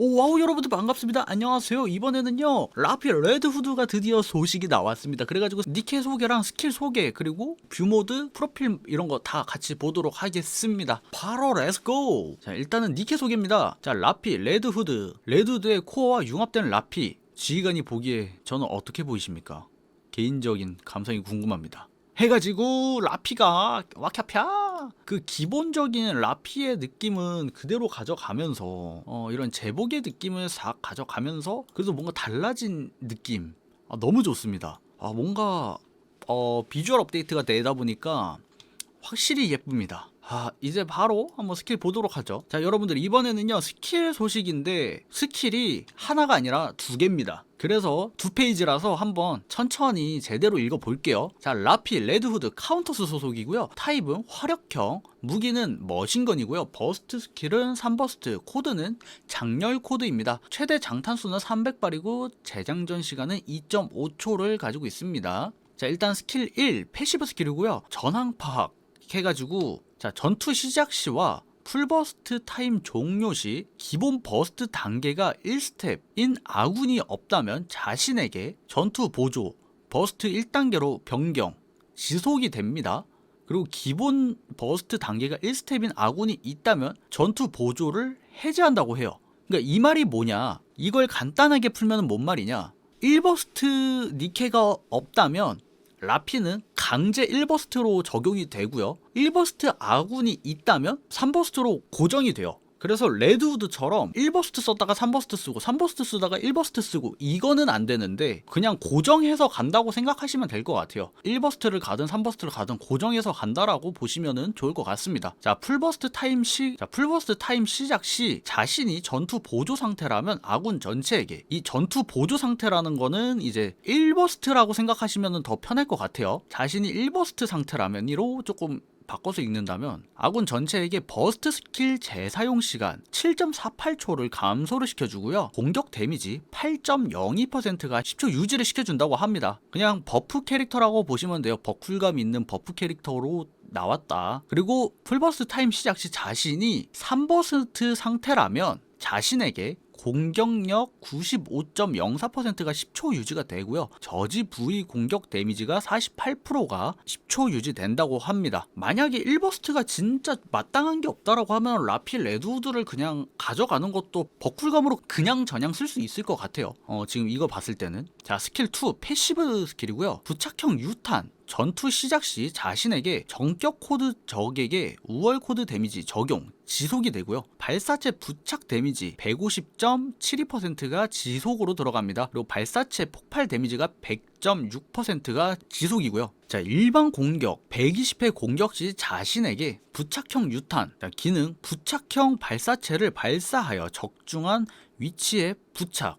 오 와우 여러분들 반갑습니다. 안녕하세요. 이번에는요 라피 레드후드가 드디어 소식이 나왔습니다. 그래가지고 니케 소개랑 스킬 소개 그리고 뷰모드 프로필 이런 거 다 같이 보도록 하겠습니다. 바로 렛츠고 자 일단은 니케 소개입니다. 자 라피 레드후드. 레드후드의 코어와 융합된 라피. 지휘관이 보기에 저는 어떻게 보이십니까? 개인적인 감상이 궁금합니다. 해가지고 라피가 와캬펴 그 기본적인 라피의 느낌은 그대로 가져가면서 어, 이런 제복의 느낌을 싹 가져가면서 그래도 뭔가 달라진 느낌 아, 너무 좋습니다 아 뭔가 어, 비주얼 업데이트가 되다 보니까 확실히 예쁩니다. 아, 이제 바로 한번 스킬 보도록 하죠. 자, 여러분들 이번에는요, 스킬 소식인데, 스킬이 하나가 아니라 두 개입니다. 그래서 두 페이지라서 한번 천천히 제대로 읽어볼게요. 자, 라피 레드후드 카운터스 소속이고요. 타입은 화력형, 무기는 머신건이고요. 버스트 스킬은 3버스트, 코드는 장렬 코드입니다. 최대 장탄수는 300발이고, 재장전 시간은 2.5초를 가지고 있습니다. 자, 일단 스킬 1, 패시브 스킬이고요. 전황 파악. 해가지고 자 전투 시작 시와 풀버스트 타임 종료 시 기본 버스트 단계가 1스텝인 아군이 없다면 자신에게 전투 보조 버스트 1단계로 변경 지속이 됩니다. 그리고 기본 버스트 단계가 1스텝인 아군이 있다면 전투 보조를 해제한다고 해요. 그러니까 이 말이 뭐냐? 이걸 간단하게 풀면 뭔 말이냐? 1버스트 니케가 없다면 라피는 강제 1버스트로 적용이 되고요. 1버스트 아군이 있다면 3버스트로 고정이 돼요. 그래서 레드우드처럼 1버스트 썼다가 3버스트 쓰고 3버스트 쓰다가 1버스트 쓰고 이거는 안 되는데 그냥 고정해서 간다고 생각하시면 될 것 같아요. 1버스트를 가든 3버스트를 가든 고정해서 간다라고 보시면 좋을 것 같습니다. 자, 풀버스트 타임 시 자, 풀버스트 타임 시작 시 자신이 전투 보조 상태라면 아군 전체에게 이 전투 보조 상태라는 거는 이제 1버스트라고 생각하시면 더 편할 것 같아요. 자신이 1버스트 상태라면 이로 조금 바꿔서 읽는다면 아군 전체에게 버스트 스킬 재사용 시간 7.48초를 감소를 시켜주고요. 공격 데미지 8.02%가 10초 유지를 시켜준다고 합니다. 그냥 버프 캐릭터라고 보시면 돼요. 버쿨감 있는 버프 캐릭터로 나왔다. 그리고 풀버스트 타임 시작 시 자신이 3버스트 상태라면 자신에게 공격력 95.04%가 10초 유지가 되고요. 저지 부위 공격 데미지가 48%가 10초 유지된다고 합니다. 만약에 1버스트가 진짜 마땅한 게 없다라고 하면 라피 레드우드를 그냥 가져가는 것도 버쿨감으로 그냥 저냥 쓸 수 있을 것 같아요. 어, 지금 이거 봤을 때는. 자, 스킬 2 패시브 스킬이고요. 부착형 유탄 전투 시작 시 자신에게 정격 코드 적에게 우월 코드 데미지 적용 지속이 되고요. 발사체 부착 데미지 150.72%가 지속으로 들어갑니다. 그리고 발사체 폭발 데미지가 100.6%가 지속이고요. 자, 일반 공격 120회 공격 시 자신에게 부착형 유탄 자, 기능 부착형 발사체를 발사하여 적중한 위치에 부착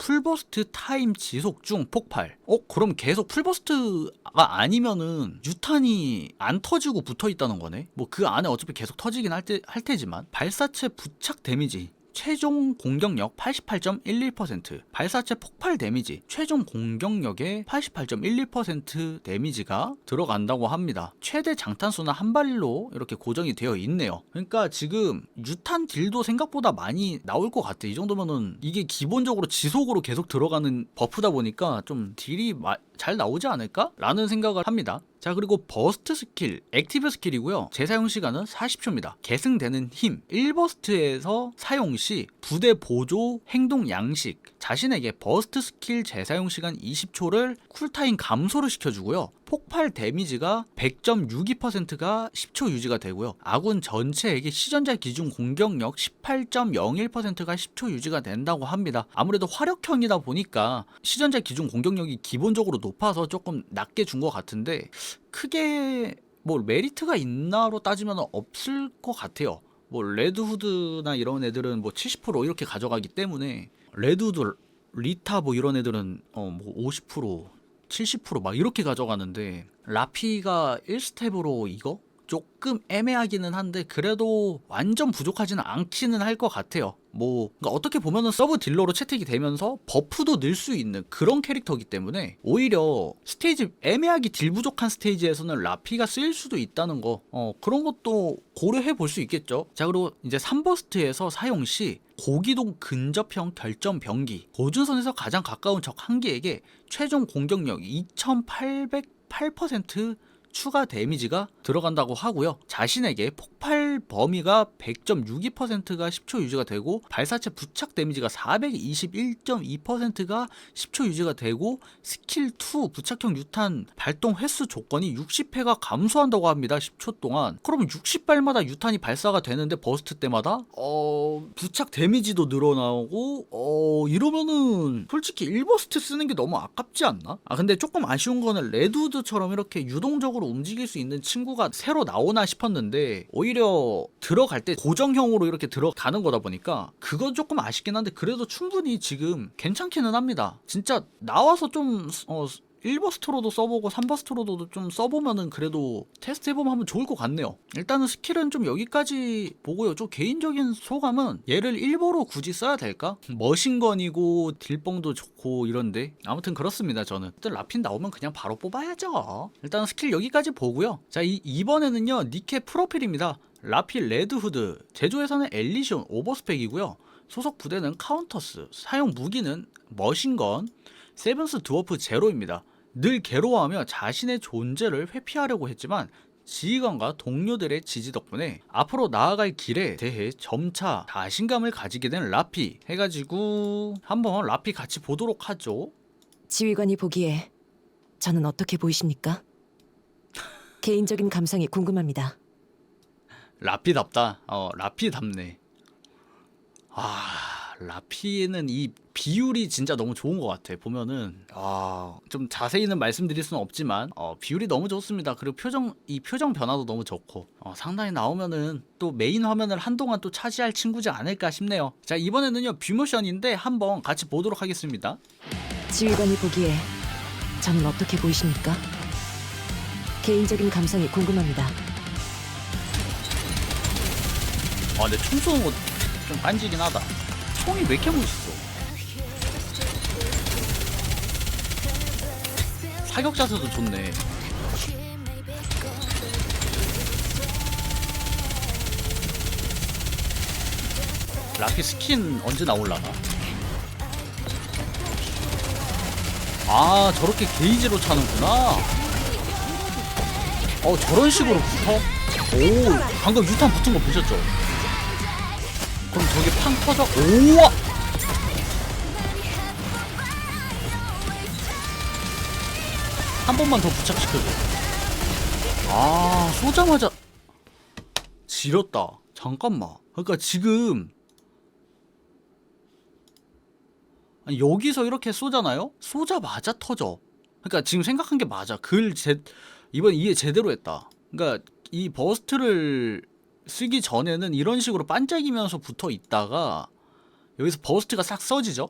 풀버스트 타임 지속 중 폭발. 어, 그럼 계속 풀버스트가 아니면은 유탄이 안 터지고 붙어 있다는 거네? 뭐 그 안에 어차피 계속 터지긴 할, 테, 할 테지만 발사체 부착 데미지 최종 공격력 88.11%, 발사체 폭발 데미지, 최종 공격력의 88.11% 데미지가 들어간다고 합니다. 최대 장탄수는 한 발로 이렇게 고정이 되어 있네요. 그러니까 지금 유탄 딜도 생각보다 많이 나올 것 같아. 이 정도면은 이게 기본적으로 지속으로 계속 들어가는 버프다 보니까 좀 딜이 마- 잘 나오지 않을까? 라는 생각을 합니다. 자 그리고 버스트 스킬, 액티브 스킬이고요. 재사용 시간은 40초입니다. 계승되는 힘 1버스트에서 사용 시 부대 보조 행동 양식 자신에게 버스트 스킬 재사용 시간 20초를 쿨타임 감소를 시켜주고요. 폭발 데미지가 100.62%가 10초 유지가 되고요. 아군 전체에게 시전자 기준 공격력 18.01%가 10초 유지가 된다고 합니다. 아무래도 화력형이다 보니까 시전자 기준 공격력이 기본적으로 높아서 조금 낮게 준 것 같은데 크게 뭐 메리트가 있나로 따지면 없을 것 같아요. 뭐 레드후드나 이런 애들은 뭐 70% 이렇게 가져가기 때문에 레드후드 리타 뭐 이런 애들은 어뭐 50% 70%막 이렇게 가져가는데 라피가 1스텝으로 이거 조금 애매하기는 한데 그래도 완전 부족하지는 않기는 할 것 같아요. 뭐 그러니까 어떻게 보면은 서브 딜러로 채택이 되면서 버프도 늘 수 있는 그런 캐릭터이기 때문에 오히려 스테이지 애매하게 딜 부족한 스테이지에서는 라피가 쓰일 수도 있다는 거. 어, 그런 것도 고려해 볼 수 있겠죠. 자 그리고 이제 3버스트에서 사용 시 고기동 근접형 결점 병기. 고준선에서 가장 가까운 적 한 개에게 최종 공격력 2808% 추가 데미지가 들어간다고 하고요. 자신에게 폭발 범위가 100.62%가 10초 유지가 되고 발사체 부착 데미지가 421.2%가 10초 유지가 되고 스킬 2 부착형 유탄 발동 횟수 조건이 60회가 감소한다고 합니다. 10초 동안. 그러면 60발마다 유탄이 발사가 되는데 버스트 때마다 어 부착 데미지도 늘어나고 어 이러면은 솔직히 1버스트 쓰는 게 너무 아깝지 않나? 아 근데 조금 아쉬운 거는 레드우드처럼 이렇게 유동적으로 움직일 수 있는 친구가 새로 나오나 싶었는데 오히려 들어갈 때 고정형으로 이렇게 들어가는 거다 보니까 그건 조금 아쉽긴 한데 그래도 충분히 지금 괜찮기는 합니다. 진짜 나와서 좀 어, 1버스트로도 써보고 3버스트로도 좀 써보면은 그래도 테스트 해보면 하면 좋을 것 같네요. 일단은 스킬은 좀 여기까지 보고요. 좀 개인적인 소감은 얘를 1버로 굳이 써야 될까? 머신건이고 딜뻥도 좋고 이런데 아무튼 그렇습니다 저는. 일단 라핀 나오면 그냥 바로 뽑아야죠. 일단 스킬 여기까지 보고요. 자 이, 이번에는요 니케 프로필입니다. 라필 레드후드 제조에서는 엘리시온 오버스펙이고요. 소속 부대는 카운터스, 사용 무기는 머신건, 세븐스 드워프 제로입니다. 늘 괴로워하며 자신의 존재를 회피하려고 했지만 지휘관과 동료들의 지지 덕분에 앞으로 나아갈 길에 대해 점차 자신감을 가지게 된 라피 해가지고 한번 라피 같이 보도록 하죠. 지휘관이 보기에 저는 어떻게 보이십니까? 개인적인 감상이 궁금합니다. 라피답다. 어 라피답네. 아 라피는 이 비율이 진짜 너무 좋은 것 같아. 보면은 아 좀 자세히는 말씀드릴 수는 없지만 어, 비율이 너무 좋습니다. 그리고 표정 이 표정 변화도 너무 좋고 어, 상당히 나오면은 또 메인 화면을 한동안 또 차지할 친구지 않을까 싶네요. 자 이번에는요 뷰모션인데 한번 같이 보도록 하겠습니다. 지휘관이 보기에 저는 어떻게 보이십니까? 개인적인 감상이 궁금합니다. 아 근데 총 쏘는 거좀 빤지긴 하다. 총이 왜 이렇게 멋있어? 사격 자세도 좋네. 라피 스킨 언제 나올라나? 아 저렇게 게이지로 차는구나. 어 저런 식으로 붙어? 오 방금 유탄 붙은 거 보셨죠? 그럼 저기 팡 터져 오와 번만 더 부착시켜줘. 아 쏘자마자. 지렸다. 잠깐만. 그러니까 지금. 아니, 여기서 이렇게 쏘잖아요? 쏘자마자 터져. 그러니까 지금 생각한 게 맞아. 글 제, 이번 이해 제대로 했다. 그러니까 이 버스트를 쓰기 전에는 이런 식으로 반짝이면서 붙어 있다가 여기서 버스트가 싹 써지죠.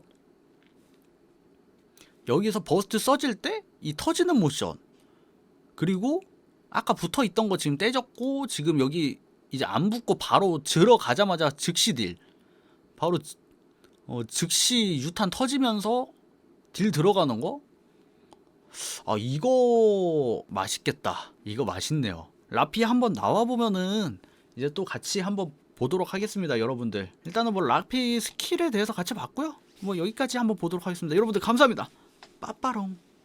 여기서 버스트 써질 때 이 터지는 모션 그리고 아까 붙어 있던 거 지금 떼졌고 지금 여기 이제 안 붙고 바로 들어가자마자 즉시 딜 바로 어, 즉시 유탄 터지면서 딜 들어가는 거? 아 이거 맛있겠다. 이거 맛있네요. 라피 한번 나와 보면은 이제 또 같이 한번 보도록 하겠습니다, 여러분들. 일단은 뭐 라피 스킬에 대해서 같이 봤고요. 뭐 여기까지 한번 보도록 하겠습니다. 여러분들 감사합니다. 빠빠롱.